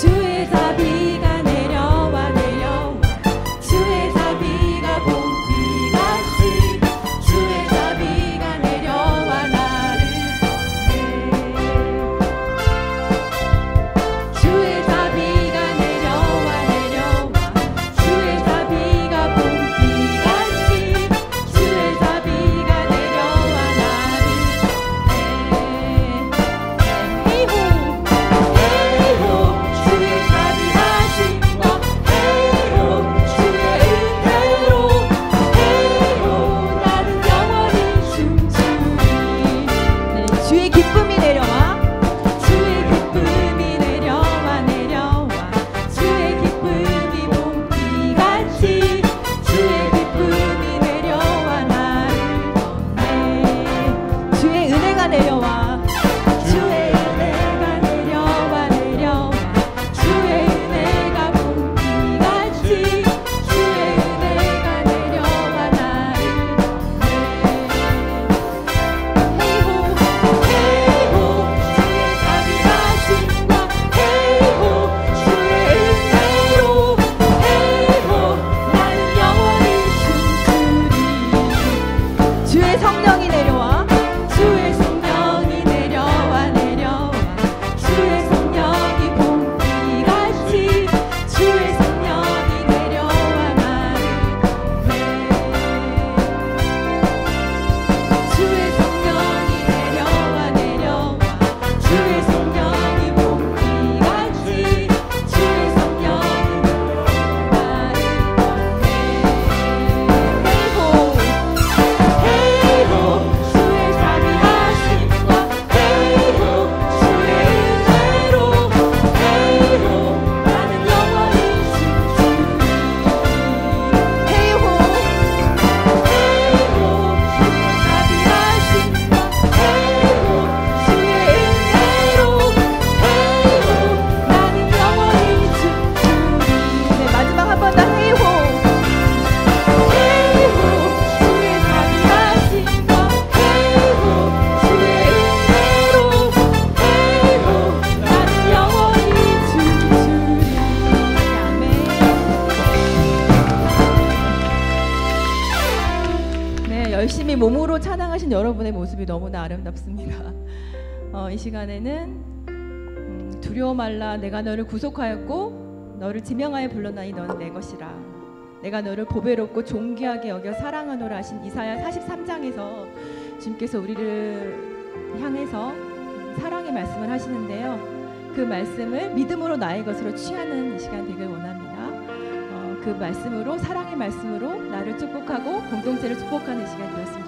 to 몸으로 찬양하신 여러분의 모습이 너무나 아름답습니다. 어, 이 시간에는 음, 두려워 말라 내가 너를 구속하였고 너를 지명하여 불러나니 너는 내 것이라 내가 너를 보배롭고 존귀하게 여겨 사랑하노라 하신 이사야 43장에서 주님께서 우리를 향해서 사랑의 말씀을 하시는데요. 그 말씀을 믿음으로 나의 것으로 취하는 이 시간 되길 원합니다. 어, 그 말씀으로 사랑의 말씀으로 나를 축복하고 공동체를 축복하는 시간이 되었습니다.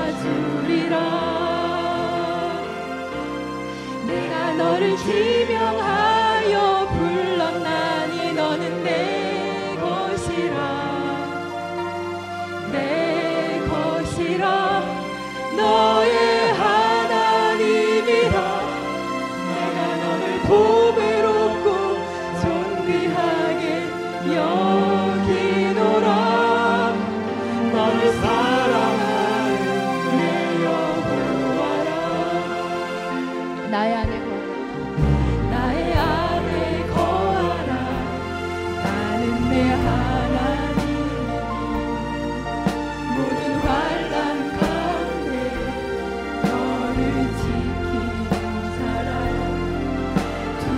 주리라 너를 지명하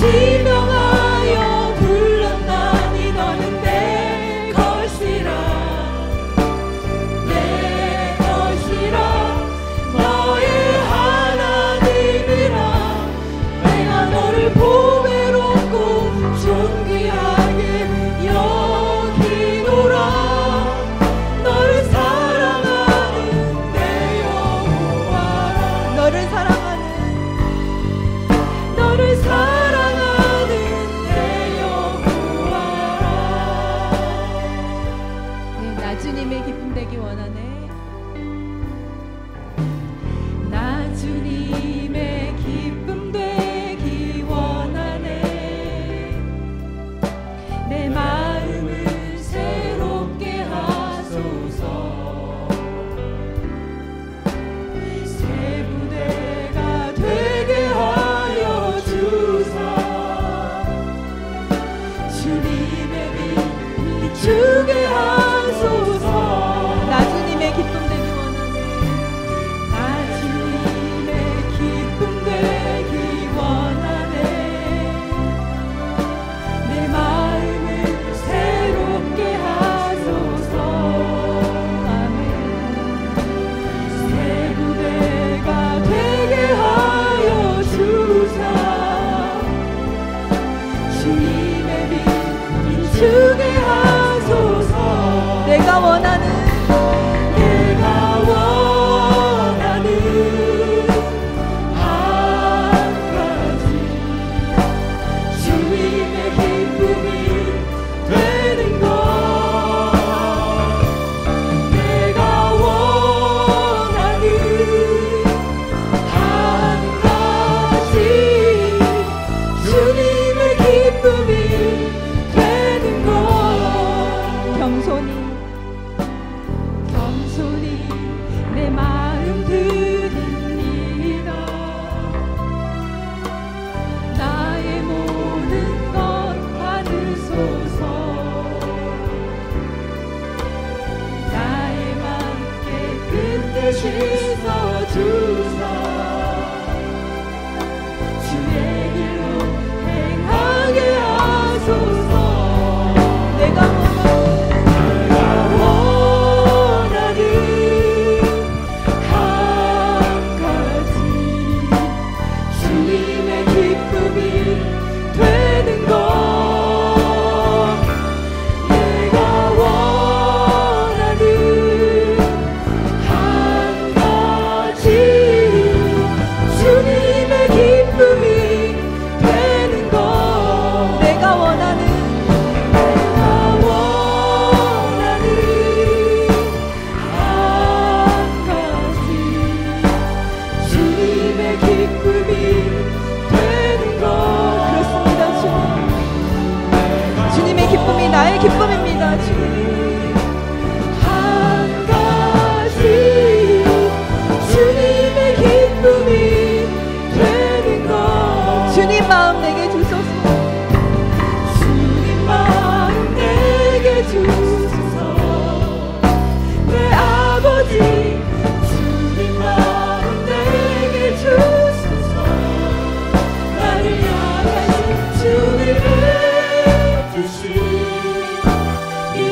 지명 내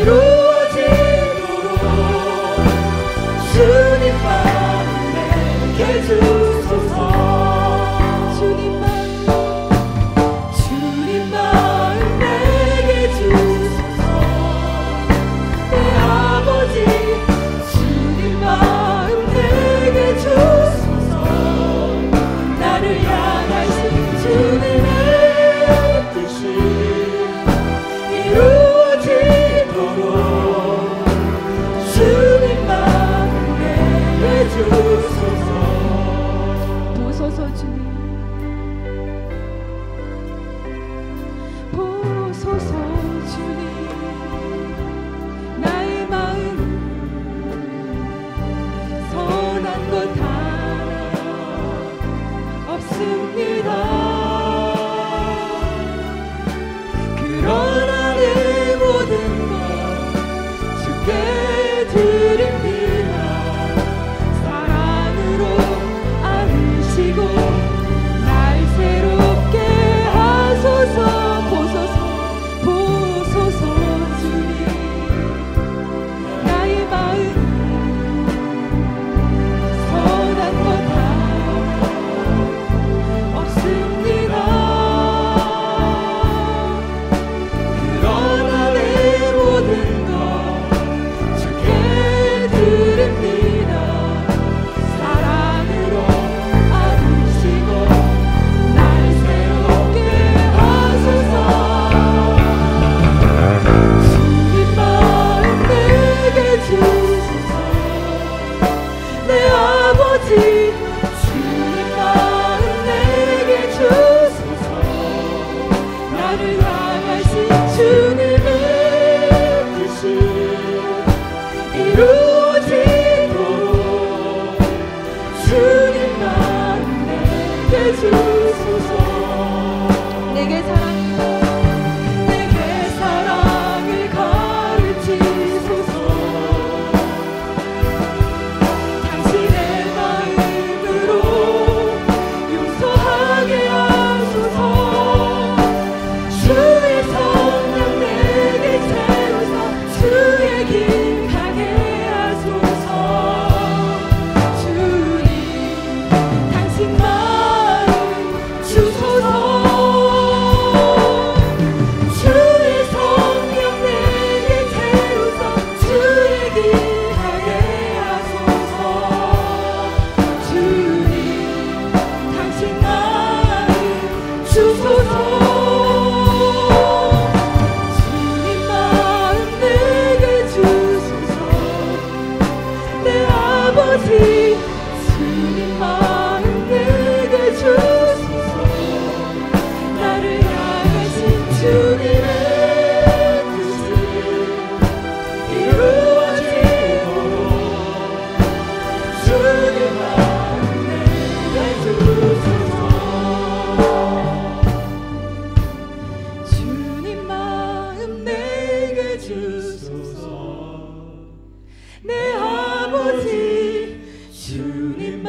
이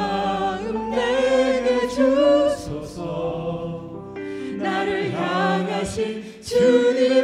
마음 내게 주소서. 나를 향하신 주님